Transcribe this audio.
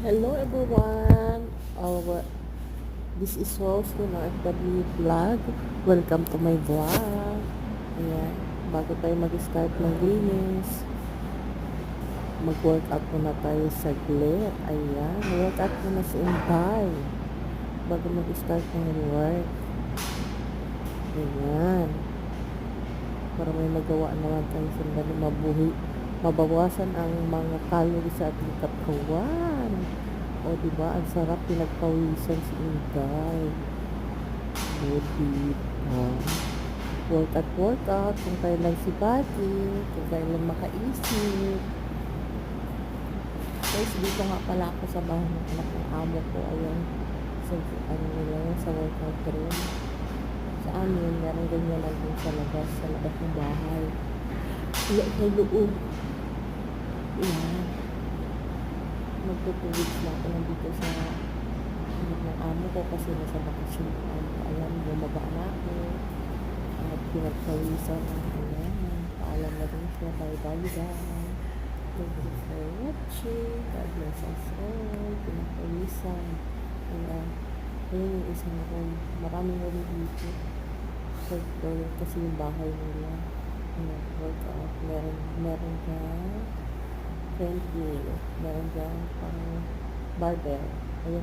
Hello everyone! Our, this is Rose from FW Vlog. Welcome to my vlog. Ayan, bago tayo mag-start ng linis, mag-workout muna tayo saglit. Ayan, workout muna si Impay bago mag-start ng work. Ayan. Para may magawa naman tayo sandali mabuhi mabawasan ang mga calories sa ating katawan. O, di ba? Ang sarap pinagpawisan si Inday. O, di ba? Workout, workout. Kung kailan si Bati. Kung kailan makaisip. Guys, dito nga pala ako sa bahay ng anak ng amo ko. Ayan. Sa, ano nila sa workout room. Sa amin, meron ganyan lang din sa labas, sa labas ng bahay. Iya, sa loob. Ayan. Magtutuwid na ako nandito sa anak ng amo ko kasi nasa bakasyon ko. Ayan, bumaba na ako. At pinagpawisan na. Ayan. Paalam na rin siya. Bye-bye guys. Thank you for watching. God bless us all. Pinagpawisan. Ayan. Ayan yung isang room. Maraming room dito. Third floor kasi yung bahay nila. Ayan, workout. Meron, meron ka frente dele, da Angela para